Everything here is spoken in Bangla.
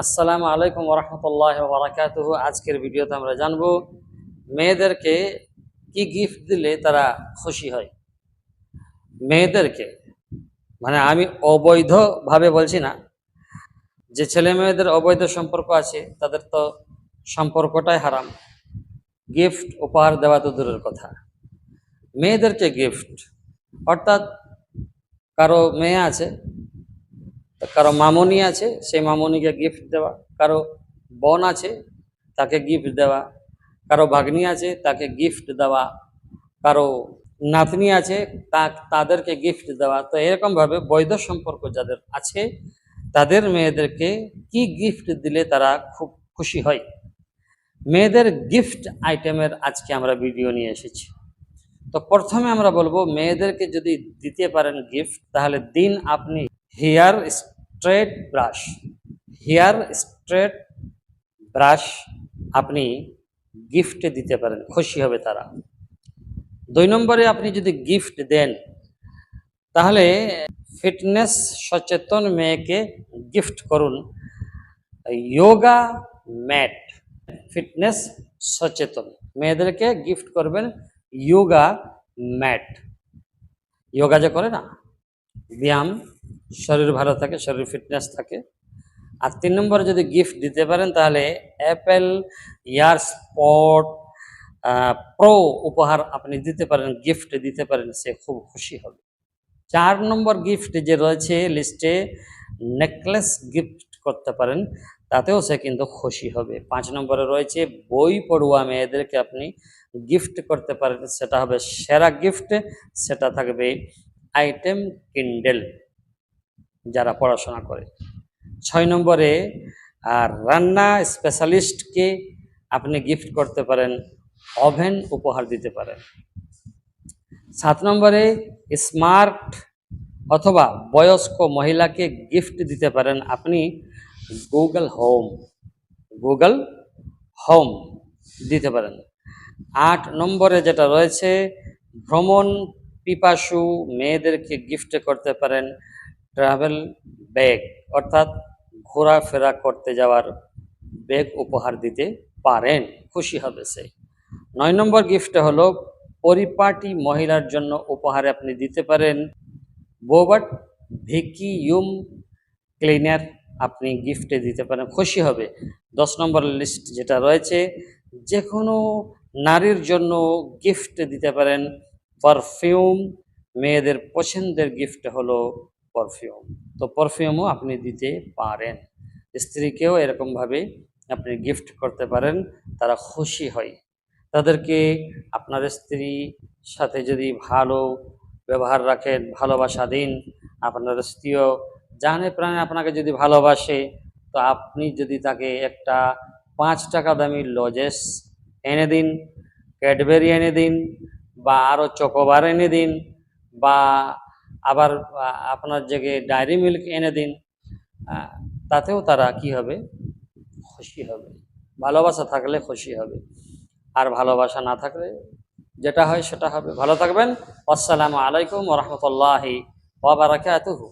আসসালামু আলাইকুম ওরহমতুল্লাহ বারাকাতুহ। আজকের ভিডিওতে আমরা জানব, মেয়েদেরকে কি গিফট দিলে তারা খুশি হয়? মেয়েদেরকে মানে আমি অবৈধভাবে বলছি না, যে ছেলে মেয়েদের অবৈধ সম্পর্ক আছে, তাদের তো সম্পর্কটাই হারাম। গিফট উপহার দেওয়া তো দূরের কথা। মেয়েদেরকে গিফট অর্থাৎ কারও মেয়ে আছে কারও মামনি আছে, সেই মামনিকে গিফট দেওয়া। কারও বোন আছে, তাকে গিফট দেওয়া। কারও ভাগ্নি আছে, তাকে গিফট দেওয়া। কারও নাতনি আছে, তা, তাদেরকে গিফট দেওয়া। তো এরকমভাবে বৈধ সম্পর্ক যাদের আছে, তাদের মেয়েদেরকে কি গিফট দিলে তারা খুব খুশি হয়? মেয়েদের গিফট আইটেমের আজকে আমরা ভিডিও নিয়ে এসেছি। তো প্রথমে আমরা বলব, মেয়েদেরকে যদি দিতে পারেন গিফট তাহলে দিন আপনি hair straight brush. Hair straight brush আপনি গিফটে দিতে পারেন, খুশি হবে তারা। দুই নম্বরে আপনি যদি গিফট দেন, তাহলে ফিটনেস সচেতন মেয়েকে গিফট করুন যোগা ম্যাট। ফিটনেস সচেতন মেয়েদেরকে গিফট করবেন যোগা ম্যাট। যোগা যে করে না, ব্যায়াম শরীর ভালো থাকে, শরীর ফিটনেস থাকে। আর তিন নম্বরে যদি গিফট দিতে পারেন, তাহলে অ্যাপেল ইয়ার স্পট প্রো উপহার আপনি দিতে পারেন গিফট দিতে পারেন, সে খুব খুশি হবে। চার নম্বর গিফট যে রয়েছে লিস্টে নেকলেস গিফট করতে পারেন, তাতেও সে কিন্তু খুশি হবে। পাঁচ নম্বরে রয়েছে বই পড়ুয়া মেয়েদেরকে আপনি গিফট করতে পারেন, সেটা হবে সেরা গিফট সেটা থাকবে আইটেম কিন্ডেল যারা পড়াশোনা করে। ছয় নম্বরে আর রান্না স্পেশালিস্টকে আপনি গিফট করতে পারেন ওভেন উপহার দিতে পারেন। সাত নম্বরে স্মার্ট অথবা বয়স্ক মহিলাকে গিফট দিতে পারেন আপনি গুগল হোম গুগল হোম দিতে পারেন। আট নম্বরে যেটা রয়েছে, ভ্রমণ পিপাসু মেয়েদেরকে গিফট করতে পারেন ট্রাভেল ব্যাগ, অর্থাৎ ঘোরাফেরা করতে যাওয়ার ব্যাগ উপহার দিতে পারেন। খুশি হবে সে। নয় নম্বর গিফট হলো, পরিপাটি মহিলার জন্য উপহারে আপনি দিতে পারেন। বোবাট ভেকিউম ক্লিনার আপনি গিফটে দিতে পারেন। খুশি হবে। দশ নম্বর লিস্ট যেটা রয়েছে যে কোনো নারীর জন্য গিফট দিতে পারেন। পারফিউম মেয়েদের পছন্দের গিফট হলো পারফিউম তো পারফিউমও আপনি দিতে পারেন। স্ত্রীকেও এরকমভাবে আপনি গিফট করতে পারেন, তারা খুশি হয়। তাদেরকে আপনার স্ত্রী সাথে যদি ভালো ব্যবহার রাখেন, ভালোবাসা দিন, আপনার স্ত্রীও জানে প্রাণে আপনাকে যদি ভালোবাসে, তো আপনি যদি তাকে একটা পাঁচ টাকা দামি লজেস এনে দিন, ক্যাডবেরি এনে দিন, বা আরও চকোবার এনে দিন, বা আবার আপনার জেগে ডায়েরি মিল্ক এনে দিন তাতেও তারা কি হবে? খুশি হবে। ভালোবাসা থাকলে খুশি হবে। আর ভালোবাসা না থাকলে যেটা হয় সেটা হবে। ভালো থাকবেন। আসসালামু আলাইকুম রহমতুল্লাহি ওবরাকাতুহু